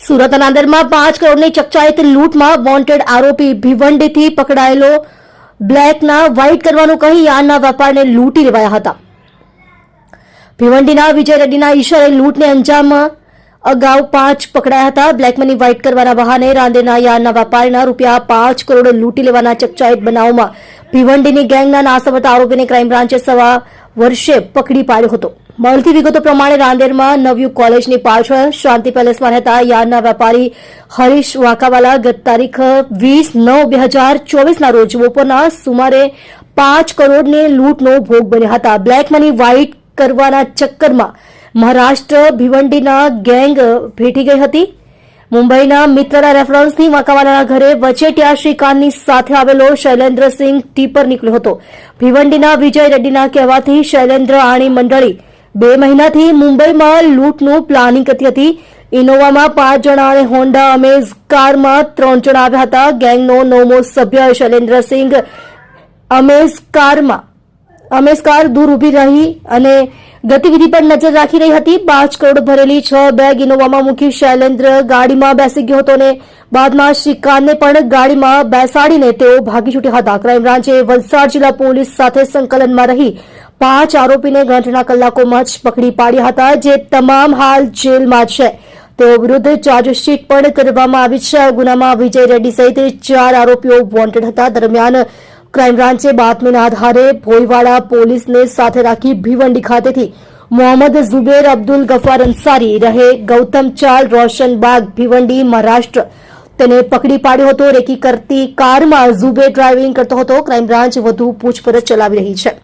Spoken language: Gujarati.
સુરત અંદરમાં પાંચ કરોડની ચકચાયત લૂંટમાં વોન્ટેડ આરોપી ભિવંડીથી પકડાયેલો બ્લેકના વ્હાઇટ કરવાનું કહી યાનના વેપારને લૂંટી લેવાયા હતા. ભિવંડીના વિજય રેડ્ડીના ઈશારે લૂંટને અંજામ અગાઉ પાંચ પકડાયા હતા. બ્લેક મની વ્હાઇટ કરવાના બહાને રાંદેરના યાનના વેપારીના રૂપિયા પાંચ કરોડ લૂંટી લેવાના ચકચાયત બનાવમાં ભિવંડીની ગેંગના નાસમત આરોપીને ક્રાઇમ બ્રાન્ચે સવા વર્ષે પકડી પાડ્યો હતો. મળતી વિગતો પ્રમાણે રાંદેરમાં નવયુગ કોલેજની પાછળ શાંતિ પેલેસમાં રહેતા યાર્ડના વેપારી હરીશ વાંકાવાલા ગત તારીખ વીસ નવ બે હજાર ચોવીસના રોજ બપોરના સુમારે પાંચ કરોડની લૂંટનો ભોગ બન્યા હતા. બ્લેક મની વ્હાઇટ કરવાના ચક્કરમાં મહારાષ્ટ્ર ભિવંડીના ગેંગ ભેટી ગઈ હતી. મુંબઈના મિત્રના રેફરન્સથી વાંકાવાલાના ઘરે વચેટિયા શ્રીકાંતની સાથે આવેલો શૈલેન્દ્રસિંહ ટીપર નીકળ્યો હતો. ભિવંડીના વિજય રેડ્ડીના કહેવાથી શૈલેન્દ્ર આણી મંડળી બે મહિનાથી મુંબઈમાં લૂંટનું પ્લાનિંગ કરતી હતી. ઇનોવામાં પાંચ જણા અને હોન્ડા અમેઝ કારમાં ત્રણ જણા આવ્યા હતા. ગેંગનો નવમો સભ્ય શૈલેન્દ્રસિંહ અમેઝ કારમાં, અમેઝ કાર દૂર ઊભી રહી અને ગતિવિધિ પર નજર રાખી રહી હતી. પાંચ કરોડ ભરેલી છ બેગ ઇનોવામાં મૂકી શૈલેન્દ્ર ગાડીમાં બેસી ગયો હતો અને બાદમાં શ્રીકાંતને પણ ગાડીમાં બેસાડીને તેઓ ભાગી છૂટ્યા હતા. ક્રાઇમ બ્રાન્ચે વલસાડ જિલ્લા પોલીસ સાથે સંકલનમાં રહી. પાંચ આરોપીને ઘંટના કલાકોમાં જ પકડી પાડ્યા હતા, જે તમામ હાલ જેલમાં છે. તેઓ વિરુદ્ધ ચાર્જશીટ પણ કરવામાં આવી છે. ગુનામાં વિજય રેડ્ડી સહિત ચાર આરોપીઓ વોન્ટેડ હતા. દરમિયાન ક્રાઇમ બ્રાન્ચે બાતમીના આધારે ભોઈવાડા પોલીસને સાથે રાખી ભીવંડી ખાતેથી મોહમ્મદ ઝુબેર અબ્દુલ ગફાર અંસારી રહે ગૌતમ ચાલ, રોશન બાગ, ભીવંડી, મહારાષ્ટ્ર. તેને પકડી પાડ્યો હતો. રેકી કરતી કારમાં ઝુબેર ડ્રાઇવિંગ કરતો હતો. ક્રાઇમ બ્રાન્ચ વધુ પૂછપરછ ચલાવી રહી છે.